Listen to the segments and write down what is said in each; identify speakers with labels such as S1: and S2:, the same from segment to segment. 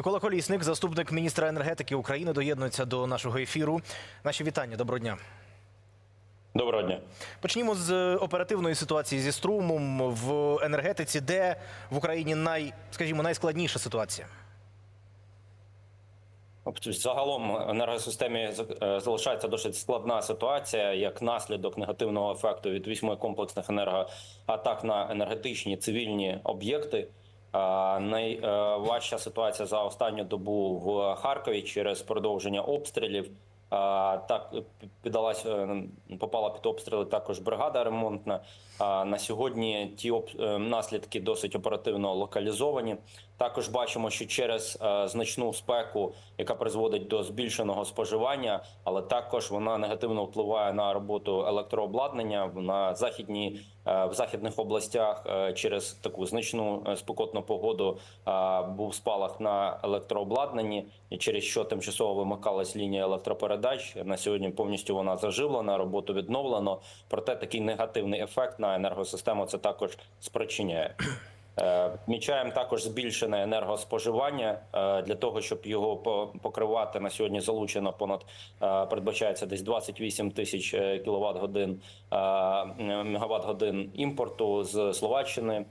S1: Микола Колісник, заступник міністра енергетики України, доєднується до нашого ефіру. Наші вітання. Доброго дня.
S2: Доброго дня.
S1: Почнімо з оперативної ситуації зі струмом в енергетиці, де в Україні най, скажімо, найскладніша ситуація.
S2: Загалом в енергосистемі е, залишається досить складна ситуація як наслідок негативного ефекту від вісьми комплексних енергоатак на енергетичні цивільні об'єкти. А Найважча ситуація за останню добу в Харкові через продовження обстрілів. Так піддалась, е, попала під обстріли також бригада ремонтна. На сьогодні ті е, наслідки досить оперативно локалізовані. Також бачимо, що через е, значну спеку, яка призводить до збільшеного споживання, але також вона негативно впливає на роботу електрообладнання на західній е, в західних областях е, через таку значну спекотну погоду був спалах на електрообладнанні, через що тимчасово вимикалась лінія електропередач. На сьогодні повністю вона заживлена, роботу відновлено. Проте такий негативний ефект на енергосистему це також спричиняє. Е, Відмічаємо також збільшене енергоспоживання е, для того, щоб його по- покривати на сьогодні. Залучено понад е, передбачається десь 28 тисяч кіловат годин мегаватт годин імпорту з Словаччини,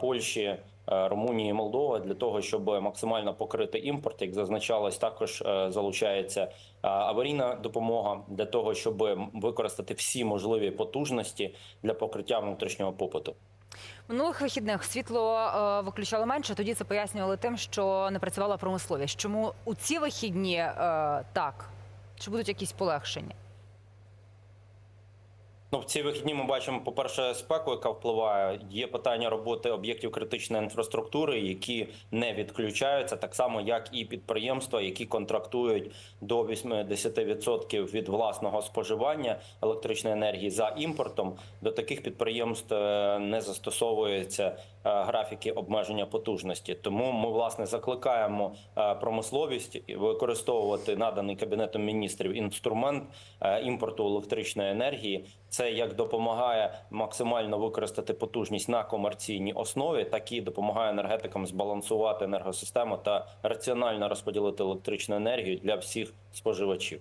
S2: Польщі. Румунії, Молдова для того, щоб максимально покрити імпорт, як зазначалось, також залучається аварійна допомога для того, щоб використати всі можливі потужності для покриття внутрішнього попиту.
S3: Минулих вихідних світло е, виключали менше. Тоді це пояснювали тим, що не працювала промисловість. Чому у ці вихідні е, так? Чи будуть якісь полегшення?
S2: Ну, в ці вихідні ми бачимо, по-перше, спеку, яка впливає. Є питання роботи об'єктів критичної інфраструктури, які не відключаються, так само як і підприємства, які контрактують до 80% від власного споживання електричної енергії за імпортом. До таких підприємств е, не застосовуються е, графіки обмеження потужності. Тому ми власне закликаємо е, промисловість використовувати наданий кабінетом міністрів інструмент імпорту електричної енергії. Це як допомагає максимально використати потужність на комерційній основі, так і допомагає енергетикам збалансувати енергосистему та раціонально розподілити електричну енергію для всіх споживачів.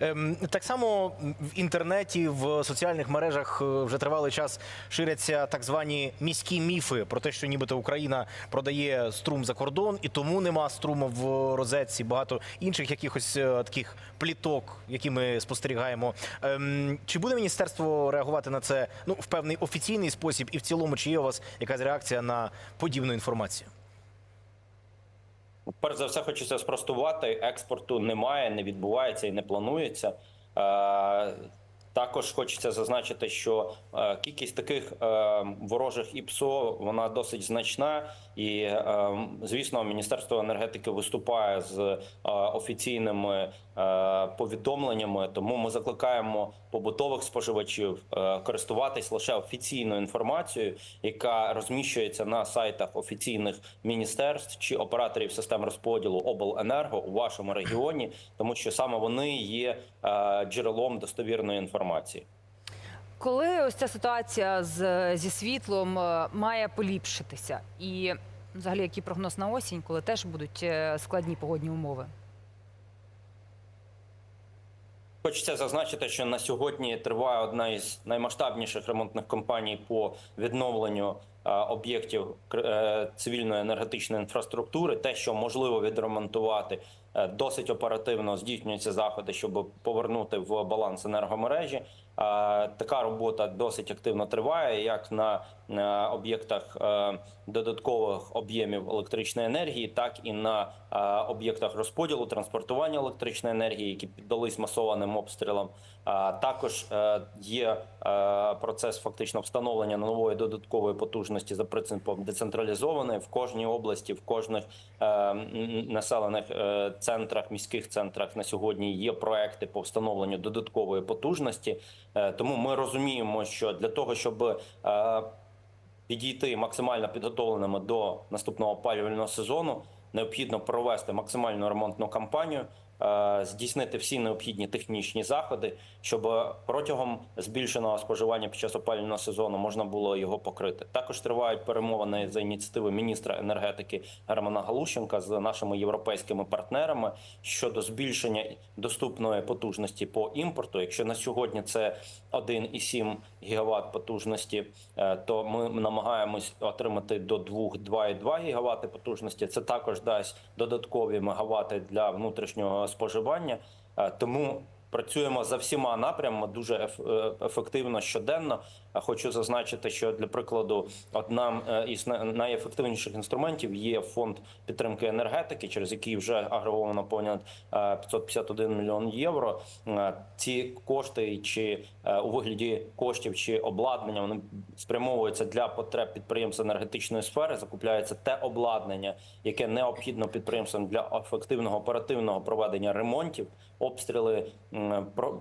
S1: Ем, Так само в інтернеті, в соціальних мережах е, вже тривалий час ширяться так звані міські міфи про те, що нібито Україна продає струм за кордон, і тому нема струму в розетці. Багато інших якихось е, таких пліток, які ми спостерігаємо. Ем, Чи буде міністерство реагувати на це ну в певний офіційний спосіб, і в цілому, чи є у вас якась реакція на подібну інформацію?
S2: Перш за все, хочеться спростувати: експорту немає, не відбувається і не планується. Е, Також хочеться зазначити, що е, кількість таких е, ворожих ІПСО вона досить значна, і е, звісно, міністерство енергетики виступає з е, офіційними е, повідомленнями. Тому ми закликаємо побутових споживачів е, користуватись лише офіційною інформацією, яка розміщується на сайтах офіційних міністерств чи операторів систем розподілу обленерго у вашому регіоні, тому що саме вони є джерелом достовірної інформації.
S3: Коли ось ця ситуація з, зі світлом е, має поліпшитися? І взагалі який прогноз на осінь, коли теж будуть е, складні погодні умови?
S2: Хочеться зазначити, що на сьогодні триває одна із наймасштабніших ремонтних компаній по відновленню об'єктів кр- е, цивільної енергетичної інфраструктури. Те, що можливо відремонтувати, е, досить оперативно здійснюються заходи, щоб повернути в баланс енергомережі. Е, Така робота досить активно триває, як на е, об'єктах е, додаткових об'ємів електричної енергії, так і на е, об'єктах розподілу транспортування електричної енергії, які піддались масованим обстрілам. Також е, є е, процес фактично встановлення нової додаткової потужності за принципом децентралізованої в кожній області, в кожних е, населених е, центрах, міських центрах на сьогодні є проекти по встановленню додаткової потужності. Е, Тому ми розуміємо, що для того, щоб е, підійти максимально підготовленими до наступного опалювального сезону. Необхідно провести максимальну ремонтну кампанію. Е, здійснити всі необхідні технічні заходи, щоб протягом збільшеного споживання під час опалювального сезону можна було його покрити. Також тривають перемовини за ініціативи міністра енергетики Германа Галущенка з нашими європейськими партнерами щодо збільшення доступної потужності по імпорту. Якщо на сьогодні це 1,7 гігават потужності, е, то ми намагаємось отримати до 2-2,2 гігавати потужності. Це також дасть додаткові мегавати для внутрішнього споживання. Е, Тому працюємо за всіма напрямами дуже е, ефективно щоденно. Хочу зазначити, що для прикладу, одним е, із на- найефективніших інструментів є фонд підтримки енергетики, через який вже агреговано понад е, 551 мільйон євро. Е, Ці кошти чи е, у вигляді коштів чи обладнання вони спрямовуються для потреб підприємств енергетичної сфери. Закупляється те обладнання, яке необхідно підприємствам для ефективного оперативного проведення ремонтів. Обстріли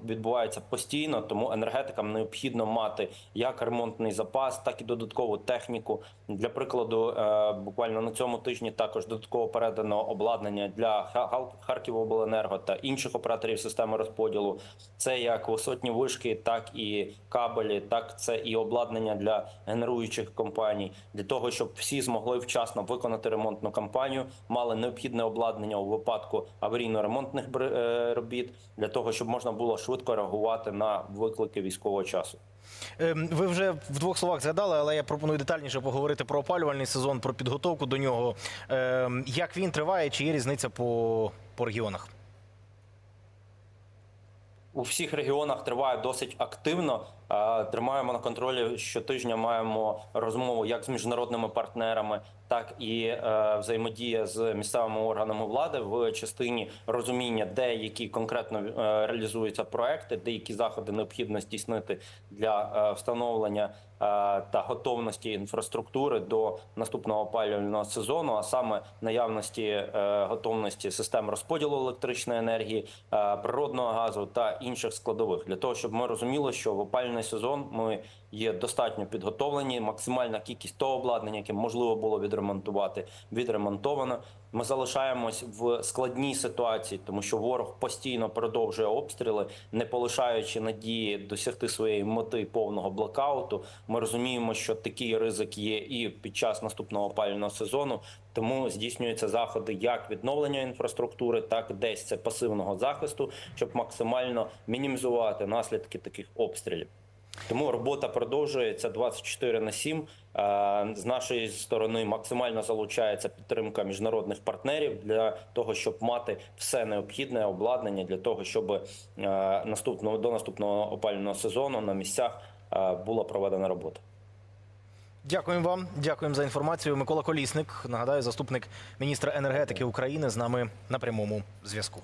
S2: відбуваються постійно, тому енергетикам необхідно мати як ремонтний запас, так і додаткову техніку. Для прикладу, е, буквально на цьому тижні також додатково передано обладнання для Харківобленерго та інших операторів системи розподілу. Це як висотні вишки, так і кабелі, так це і обладнання для генеруючих компаній, для того, щоб всі змогли вчасно виконати ремонтну кампанію, мали необхідне обладнання у випадку аварійно-ремонтних е, робіт, для того, щоб можна було швидко реагувати на виклики військового часу.
S1: Ем, Ви вже в двох словах згадали, але я пропоную детальніше поговорити про опалювальний сезон, про підготовку до нього. Ем, Як він триває, чи є різниця по, по регіонах?
S2: у всіх регіонах триває досить активно. Тримаємо на контролі щотижня. Маємо розмову як з міжнародними партнерами, так і е, взаємодія з місцевими органами влади в частині розуміння, де які конкретно е, реалізуються проекти, де які заходи необхідно здійснити для е, встановлення е, та готовності інфраструктури до наступного опалювального сезону, а саме наявності е, готовності систем розподілу електричної енергії, е, природного газу та інших складових, для того, щоб ми розуміли, що в опалювальний сезон ми є достатньо підготовлені. Максимальна кількість того обладнання, яке можливо було відремонтувати, відремонтовано. Ми залишаємось в складній ситуації, тому що ворог постійно продовжує обстріли, не полишаючи надії досягти своєї мети повного блокауту. Ми розуміємо, що такий ризик є і під час наступного опалювального сезону. Тому здійснюються заходи як відновлення інфраструктури, так і десь це пасивного захисту, щоб максимально мінімізувати наслідки таких обстрілів. Тому робота продовжується 24 на 7. Е, З нашої сторони максимально залучається підтримка міжнародних партнерів для того, щоб мати все необхідне обладнання для того, щоб е, наступного до наступного опалювального сезону на місцях е, була проведена робота.
S1: Дякуємо вам, дякуємо за інформацію. Микола Колісник, нагадаю, заступник міністра енергетики України з нами на прямому зв'язку.